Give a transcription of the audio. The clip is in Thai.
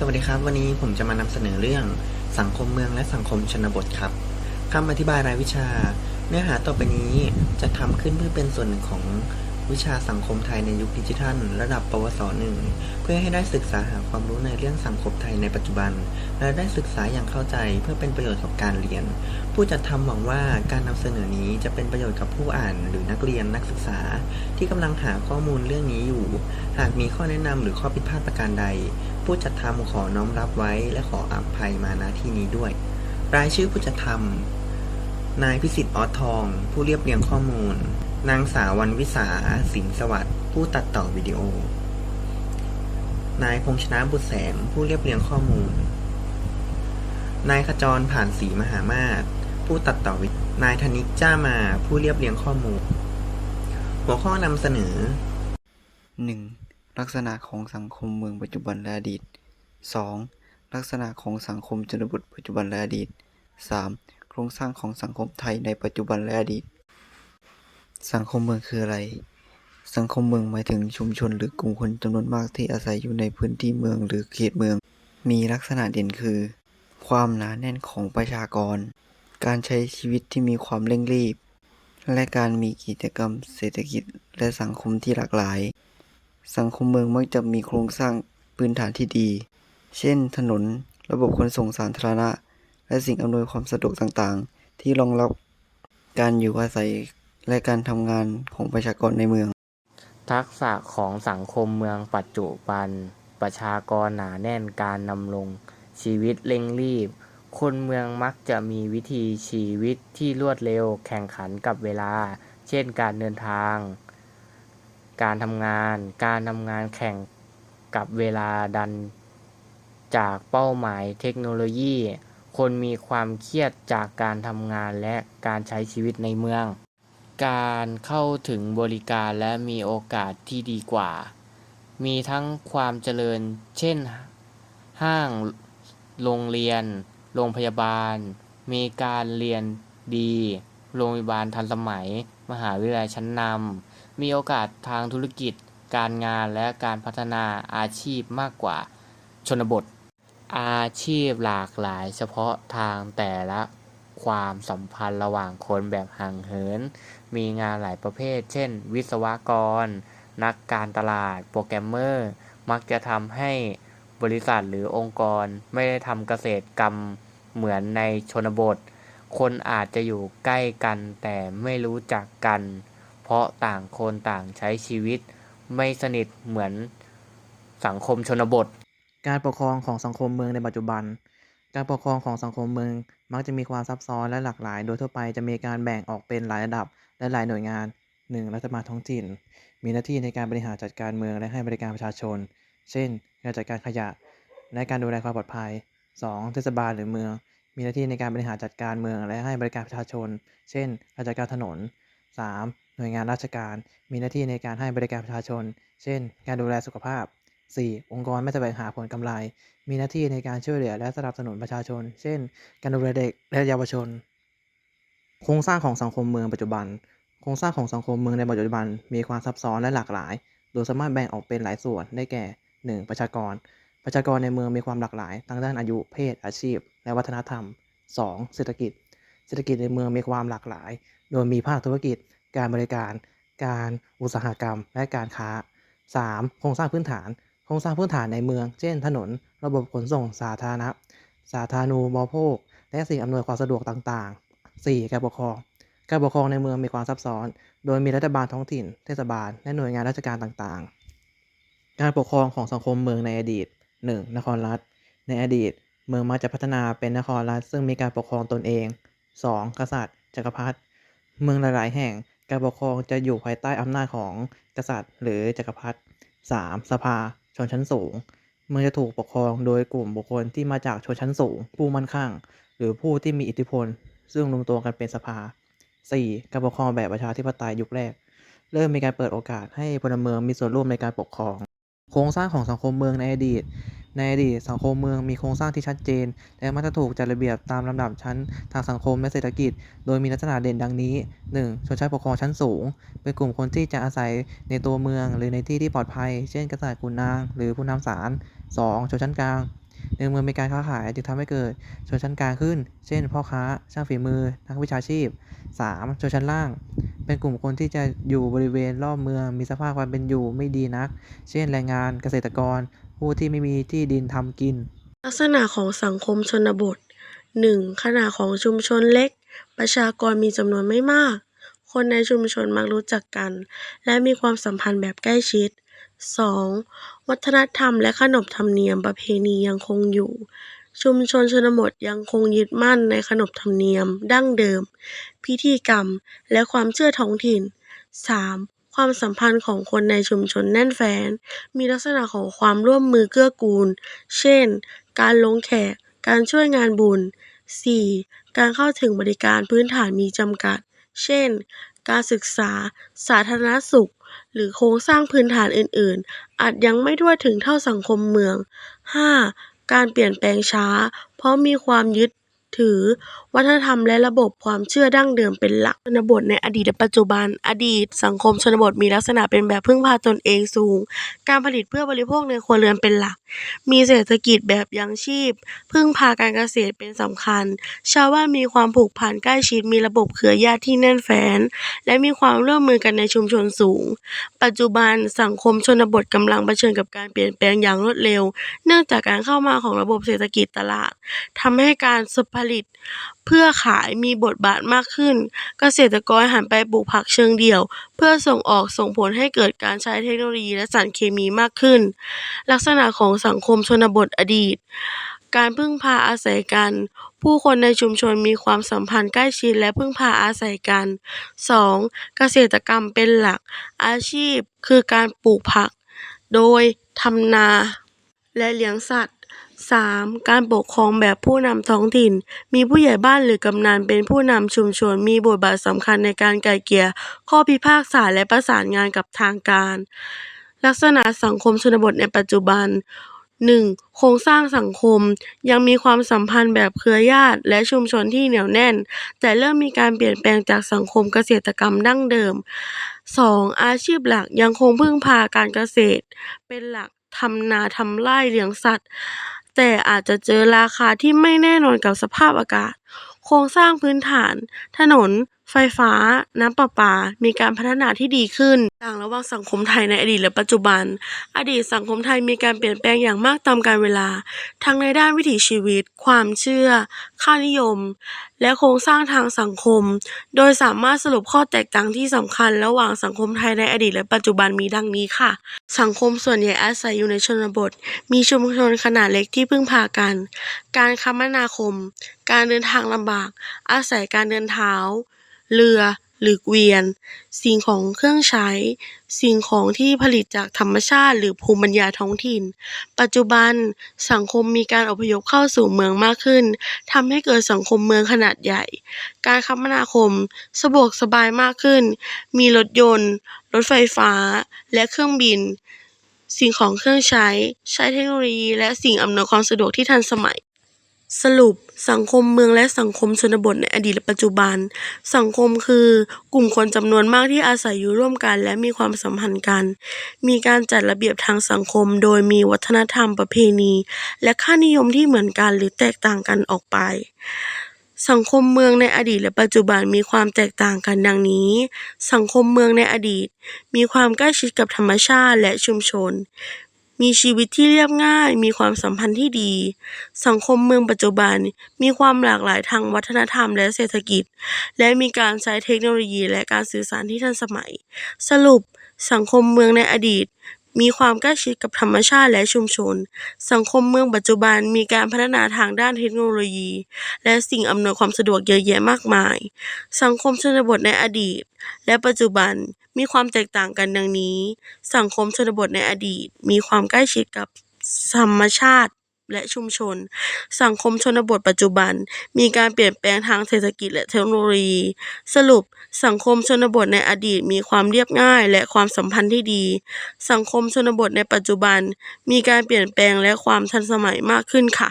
สวัสดีครับ วันนี้ผมจะมานำเสนอเรื่องสังคมเมืองและสังคมชนบทครับคำอธิบายรายวิชา เนื้อหาต่อไปนี้จะทำขึ้นเพื่อเป็นส่วนหนึ่งของ วิชาสังคมไทยในยุคดิจิทัล ระดับปวสหนึ่งเพื่อให้ได้ศึกษาหาความรู้ในเรื่องสังคมไทยในปัจจุบัน และได้ศึกษาอย่างเข้าใจเพื่อเป็นประโยชน์กับการเรียน ผู้จัดทำหวังว่าการนำเสนอนี้จะเป็นประโยชน์กับผู้อ่านหรือนักเรียนนักศึกษา ที่กำลังหาข้อมูลเรื่องนี้อยู่ หากมีข้อแนะนำหรือข้อผิดพลาดประการใด ผู้จัดทำขอน้อมรับไว้ และขออภัยมาณที่นี้ด้วย รายชื่อผู้จัดทำนายพิสิทธิ์ออทอง ผู้เรียบเรียงข้อมูล นางสาววรรณวิสา สิงห์สวัสดิ์ผู้ตัดต่อวิดีโอ นายพงษ์ชนะบุตรแสงผู้เรียบเรียงข้อมูล นายขจรผ่านศรีมหามาศผู้ตัดต่อวิดีโอนายธนิกจ้ามาผู้เรียบเรียงข้อมูล หัวข้อนำเสนอ 1. ลักษณะของสังคมเมืองปัจจุบันและอดีต 2. ลักษณะของสังคมชนบทปัจจุบันและอดีต 3. โครงสร้างของสังคมไทยในปัจจุบันและอดีต สังคมเมืองคืออะไร สังคมเมืองหมายถึงชุมชนหรือกลุ่มคนจำนวนมากที่อาศัยอยู่ในพื้นที่เมืองหรือเขตเมือง มีลักษณะเด่นคือ ความหนาแน่นของประชากร การใช้ชีวิตที่มีความเร่งรีบ และการมีกิจกรรมเศรษฐกิจและสังคมที่หลากหลาย สังคมเมืองมักจะมีโครงสร้างพื้นฐานที่ดี เช่น ถนน ระบบขนส่งสาธารณะ และสิ่งอำนวยความสะดวกต่างๆ ที่รองรับการอยู่อาศัย และการทำงานของประชากรในเมือง ทักษะของสังคมเมืองปัจจุบัน ประชากรหนาแน่นการดำรงชีวิตเร่งรีบ คนเมืองมักจะมีวิถีชีวิตที่รวดเร็วแข่งขันกับเวลา เช่นการเดินทาง การทำงาน การทำงานแข่งกับเวลาดันจากเป้าหมายเทคโนโลยี คนมีความเครียดจากการทำงานและการใช้ชีวิตในเมือง การเข้าถึงบริการและมีโอกาสที่ดีกว่า มีทั้งความเจริญ เช่น ห้าง โรงเรียน โรงพยาบาล มีการเรียนดี โรงพยาบาลทันสมัย มหาวิทยาลัยชั้นนำ มีโอกาสทางธุรกิจ การงานและการพัฒนาอาชีพมากกว่า ชนบท อาชีพหลากหลายเฉพาะทางแต่ละ ความสัมพันธ์ระหว่างคนแบบห่างเหิน มีงานหลายประเภท เช่น วิศวกร นักการตลาด โปรแกรมเมอร์ มักจะทำให้บริษัทหรือองค์กรไม่ได้ทำเกษตรกรรมเหมือนในชนบท คนอาจจะอยู่ใกล้กันแต่ไม่รู้จักกัน เพราะต่างคนต่างใช้ชีวิต ไม่สนิทเหมือนสังคมชนบท การปกครองของสังคมเมืองในปัจจุบัน การปกครองของสังคมเมืองมักจะมีความซับซ้อนและหลากหลาย โดยทั่วไปจะมีการแบ่งออกเป็นหลายระดับและหลายหน่วยงาน 1. รัฐบาลท้องถิ่น มีหน้าที่ในการบริหารจัดการเมืองและให้บริการประชาชน เช่น การจัดการขยะ และการดูแลความปลอดภัย 2. เทศบาลหรือเมือง มีหน้าที่ในการบริหารจัดการเมืองและให้บริการประชาชน เช่น การจัดการถนน 3. หน่วยงานราชการ มีหน้าที่ในการให้บริการประชาชน เช่น การดูแลสุขภาพ 4. องค์กรไม่แสวงหาผลกำไร มีหน้าที่ในการช่วยเหลือและสนับสนุนประชาชน เช่น การดูแลเด็กและเยาวชน โครงสร้างของสังคมเมืองปัจจุบัน โครงสร้างของสังคมเมืองในปัจจุบัน มีความซับซ้อนและหลากหลาย โดยสามารถแบ่งออกเป็นหลายส่วน ได้แก่ 1. ประชากร ประชากรในเมืองมีความหลากหลายทั้งด้านอายุ เพศ อาชีพ และวัฒนธรรม 2. เศรษฐกิจ เศรษฐกิจในเมืองมีความหลากหลาย โดยมีภาคธุรกิจ การบริการ การอุตสาหกรรม และการค้า 3. โครงสร้างพื้นฐาน โครงสร้างพื้นฐานในเมือง เช่น ถนน ระบบขนส่งสาธารณะ สาธารณูปโภค และสิ่งอำนวยความสะดวกต่างๆ 4. การปกครอง การปกครองในเมืองมีความซับซ้อน โดยมีรัฐบาลท้องถิ่น เทศบาล และหน่วยงานราชการต่างๆ การปกครองของสังคมเมืองในอดีต 1. นครรัฐ ในอดีต เมืองมักจะพัฒนาเป็นนครรัฐ ซึ่งมีการปกครองตนเอง 2. กษัตริย์ จักรพรรดิ เมืองหลายๆ แห่ง การปกครองจะอยู่ภายใต้อำนาจของกษัตริย์ หรือจักรพรรดิ 3. สภา ชนชั้นสูง เมืองจะถูกปกครองโดยกลุ่มบุคคลที่มาจากชนชั้นสูง ผู้มั่นคงหรือผู้ที่มีอิทธิพล ซึ่งรวมตัวกันเป็นสภา 4. การปกครองแบบประชาธิปไตยยุคแรก เริ่มมีการเปิดโอกาสให้พลเมืองมีส่วนร่วมในการปกครอง โครงสร้างของสังคมเมืองในอดีต ในอดีตสังคมเมืองมีโครงสร้างที่ชัดเจน และมักจะถูกจัดระเบียบตามลำดับชั้นทางสังคมและเศรษฐกิจ โดยมีลักษณะเด่นดังนี้ 1. ชนชั้นปกครองชั้นสูง เป็นกลุ่มคนที่จะอาศัยในตัวเมืองหรือในที่ที่ปลอดภัย เช่นกษัตริย์ขุนนาง หรือผู้นำศาล 2. ชนชั้นกลางในเมืองมีการค้าขายจึงทำให้เกิดชนชั้นกลางขึ้น เช่น พ่อค้า ช่างฝีมือ นักวิชาชีพ 3. ชนชั้นล่าง เป็นกลุ่มคนที่จะอยู่บริเวณรอบเมือง มีสภาพความเป็นอยู่ไม่ดีนัก เช่น แรงงาน เกษตรกร ผู้ที่ไม่มีที่ดินทำกิน ลักษณะของสังคมชนบท 1. ขนาดของชุมชนเล็ก ประชากรมีจำนวนไม่มาก คนในชุมชนมักรู้จักกัน และมีความสัมพันธ์แบบใกล้ชิด 2. วัฒนธรรมและขนบธรรมเนียมประเพณียังคงอยู่ ชุมชนชนบทยังคงยึดมั่นในขนบธรรมเนียม ดั้งเดิม พิธีกรรม และความเชื่อท้องถิ่น 3. ความสัมพันธ์ของคนในชุมชนแน่นแฟ้น มีลักษณะของความร่วมมือเกื้อกูล เช่น การลงแขก การช่วยงานบุญ 4. การเข้าถึงบริการพื้นฐานมีจำกัด เช่น การศึกษา สาธารณสุข หรือโครงสร้างพื้นฐานอื่น ๆ อาจยังไม่ทั่วถึงเท่าสังคมเมือง 5. การเปลี่ยนแปลงช้า เพราะมีความยึด ถือวัฒนธรรมและระบบความเชื่อดั้งเดิมเป็นหลัก ชนบทในอดีตและปัจจุบัน อดีต สังคมชนบทมีลักษณะเป็นแบบพึ่งพาตนเองสูง การผลิตเพื่อบริโภคในครัวเรือนเป็นหลัก มีเศรษฐกิจแบบยังชีพ พึ่งพาการเกษตรเป็นสำคัญ ชาวบ้านมีความผูกพันใกล้ชิด มีระบบเครือญาติที่แน่นแฟ้น และมีความร่วมมือกันในชุมชนสูง ปัจจุบันสังคมชนบทกำลังเผชิญกับการเปลี่ยนแปลงอย่างรวดเร็ว เนื่องจากการเข้ามาของระบบเศรษฐกิจตลาดทำให้การผลิตเพื่อขายมีบทบาทมากขึ้น เกษตรกรหันไปปลูกผักเชิงเดี่ยว เพื่อส่งออกส่งผลให้เกิดการใช้เทคโนโลยีและสารเคมีมากขึ้น ลักษณะของสังคมชนบทอดีต การพึ่งพาอาศัยกัน ผู้คนในชุมชนมีความสัมพันธ์ใกล้ชิดและพึ่งพาอาศัยกัน 2. เกษตรกรรมเป็นหลัก อาชีพคือการปลูกผัก โดยทำนาและเลี้ยงสัตว์ 3. การปกครองแบบผู้นำท้องถิ่น มีผู้ใหญ่บ้านหรือกำนันเป็นผู้นำชุมชน มีบทบาทสำคัญในการไกล่เกลี่ยข้อพิพากษาและประสานงานกับทางการ ลักษณะสังคมชนบทในปัจจุบัน 1. โครงสร้างสังคม ยังมีความสัมพันธ์แบบเครือญาติและชุมชนที่เหนียวแน่น แต่เริ่มมีการเปลี่ยนแปลงจากสังคมเกษตรกรรมดั้งเดิม 2. อาชีพหลักยังคงพึ่งพาการเกษตร เป็นหลักทำนาทำไร่เลี้ยงสัตว์ แต่อาจจะเจอราคาที่ไม่แน่นอนกับสภาพอากาศ โครงสร้างพื้นฐาน ถนน ไฟฟ้า น้ำประปา มีการพัฒนาที่ดีขึ้น ต่างระหว่างสังคมไทยในอดีตและปัจจุบัน อดีตสังคมไทยมีการเปลี่ยนแปลงอย่างมากตามกาลเวลา ทั้งในด้านวิถีชีวิต ความเชื่อ ค่านิยม และโครงสร้างทางสังคม โดยสามารถสรุปข้อแตกต่างที่สำคัญ ระหว่างสังคมไทยในอดีตและปัจจุบันมีดังนี้ค่ะ สังคมส่วนใหญ่อาศัยอยู่ในชนบท มีชุมชนขนาดเล็กที่พึ่งพากัน การคมนาคม การเดินทางลำบาก อาศัยการเดินเท้า เรือ หรือเกวียน สิ่งของเครื่องใช้ สิ่งของที่ผลิตจากธรรมชาติ หรือภูมิปัญญาท้องถิ่น ปัจจุบันสังคมมีการอพยพเข้าสู่เมืองมากขึ้น ทำให้เกิดสังคมเมืองขนาดใหญ่ การคมนาคมสะดวกสบายมากขึ้น มีรถยนต์ รถไฟฟ้า และเครื่องบิน สิ่งของเครื่องใช้ ใช้เทคโนโลยีและสิ่งอำนวยความสะดวกที่ทันสมัย สรุป สังคมเมืองและสังคมชนบทในอดีตและปัจจุบัน สังคมคือกลุ่มคนจำนวนมากที่อาศัยอยู่ร่วมกันและมีความสัมพันธ์กัน มีการจัดระเบียบทางสังคม โดยมีวัฒนธรรมประเพณี และค่านิยมที่เหมือนกันหรือแตกต่างกันออกไป สังคมเมืองในอดีตและปัจจุบันมีความแตกต่างกันดังนี้ สังคมเมืองในอดีต มีความใกล้ชิดกับธรรมชาติและชุมชน มีชีวิตที่เรียบง่าย มีความสัมพันธ์ที่ดี สังคมเมืองปัจจุบันมีความหลากหลายทางวัฒนธรรมและเศรษฐกิจ และมีการใช้เทคโนโลยีและการสื่อสารที่ทันสมัย สรุป สังคมเมืองในอดีต มีความใกล้ชิดกับธรรมชาติและชุมชน สังคมเมืองปัจจุบันมีการพัฒนาทางด้านเทคโนโลยี และสิ่งอำนวยความสะดวกเยอะแยะมากมาย สังคมชนบทในอดีต และปัจจุบันมีความแตกต่างกันดังนี้ สังคมชนบทในอดีต มีความใกล้ชิดกับธรรมชาติ และชุมชน สังคมชนบทปัจจุบัน มีการเปลี่ยนแปลงทางเศรษฐกิจและเทคโนโลยี สรุป สังคมชนบทในอดีตมีความเรียบง่ายและความสัมพันธ์ที่ดี สังคมชนบทในปัจจุบัน มีการเปลี่ยนแปลงและความทันสมัยมากขึ้นค่ะ